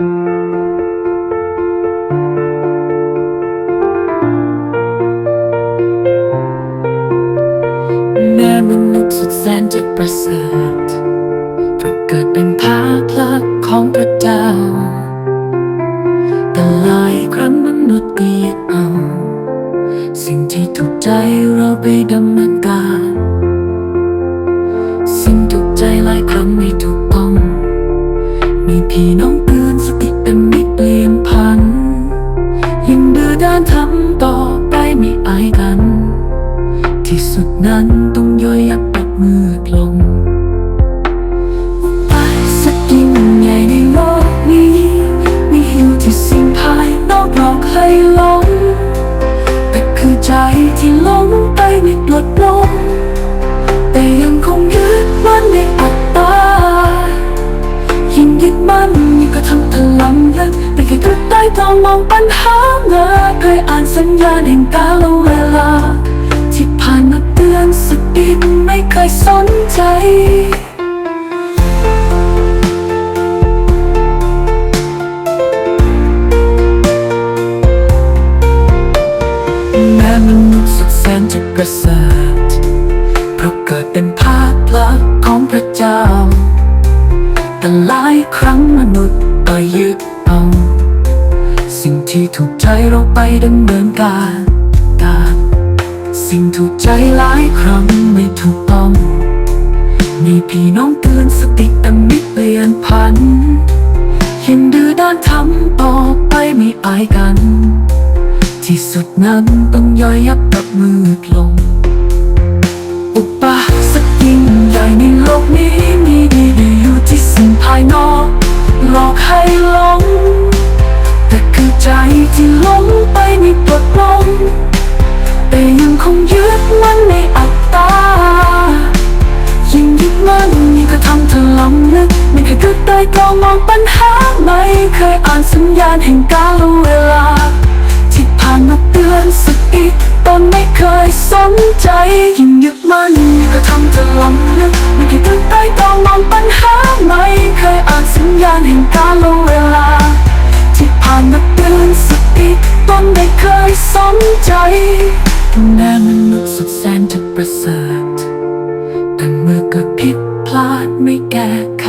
แม่มนุษย์สุดแสนจะประเสริฐเพราะเกิดเป็นพาพลักของพระเจ้า แต่หลายครั้งมนุษย์ก็ยึดเอา สิ่งที่ถูกใจเราไปดำเนิน สุดนั้นต้องย่อยยับปัดมือลงไปสักยิ่งใหญ่ในโลกนี้มีอยู่ที่สิ่งภายนอกหลอกให้หลงแต่คือใจที่หลงไปไม่ปลดลง แต่ยังคงยึดมั่นในอัตตายิ่งยึดมั่นยิ่งก็ทำถลำลึกแต่แค่ทุกใต้ต้องมองปัญหาเมื่อเคยอ่านสัญญาณแห่งกาลเวลา ยสนใจแม้มนุษย์สุดแสนจะประเสริฐเพราะเกิดเป็นภาพลักษณ์ของพระเจ้า แต่หลายครั้งมนุษย์ก็ยึดเอาสิ่งที่ถูกใจเราไปดำเนินการการสิ่งถูกใจหลายครั้งไม่ถูก พี่น้องเตือนสติแต่ม่เปลี่ยนพันยังดื้อด้านทำต่อไปไม่อายกัน ที่สุดนั้นต้องย่อยยับกับมือลง อุปสรรคยิ่งใหญ่ในโลกนี้มีดีดีอยู่ที่สิ่งภายนอกหลอกให้หลง แต่คือใจที่หลงไปไม่ปลดลงแต่ยังคงยึดมั่นในอัต เคยคิดได้ตรองมองปัญหาไม่เคยอ่านสัญญาณแห่งกาลเวลา ที่ผ่านมาเตือนสติตอนไม่เคยสนใจยิ่งยึดมั่นยิ่งกระทำถลำลึกไม่เคยคิดได้ตรองมองปัญหาไม่เคยอ่านสัญญาณแห่งกาลเวลา ที่ผ่านมาเตือนสติตอนไม่เคยสนใจแม้มนุษย์สุดแสนจะประเสริฐแต่เมื่อเกิดผิดพลาดไม่แก้ไข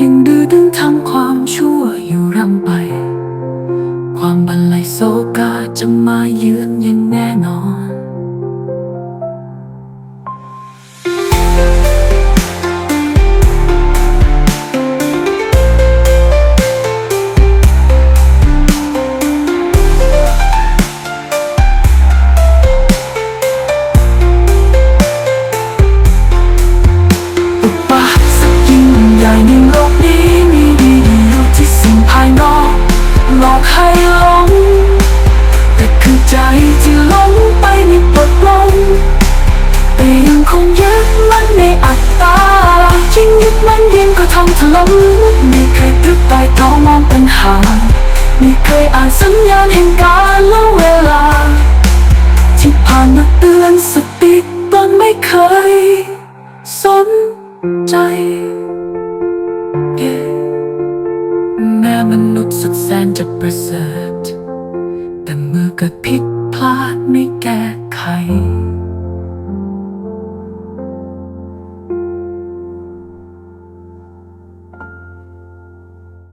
ยังดื้อดึงทำความชั่วอยู่รำไป ความบันไลโซกาจะมาเยือนยัง ก็ทำถล่มไม่เคยตึกใต้ท้องมองปัญหา ไม่เคยอ่านสัญญาณแห่งกาลเวลา ที่ผ่านมาเตือนสติตอนไม่เคย สนใจ แม้มนุษย์สุดแสนจะประเสริฐแต่เมื่อเกิดผิดพลาดไม่แก้ไข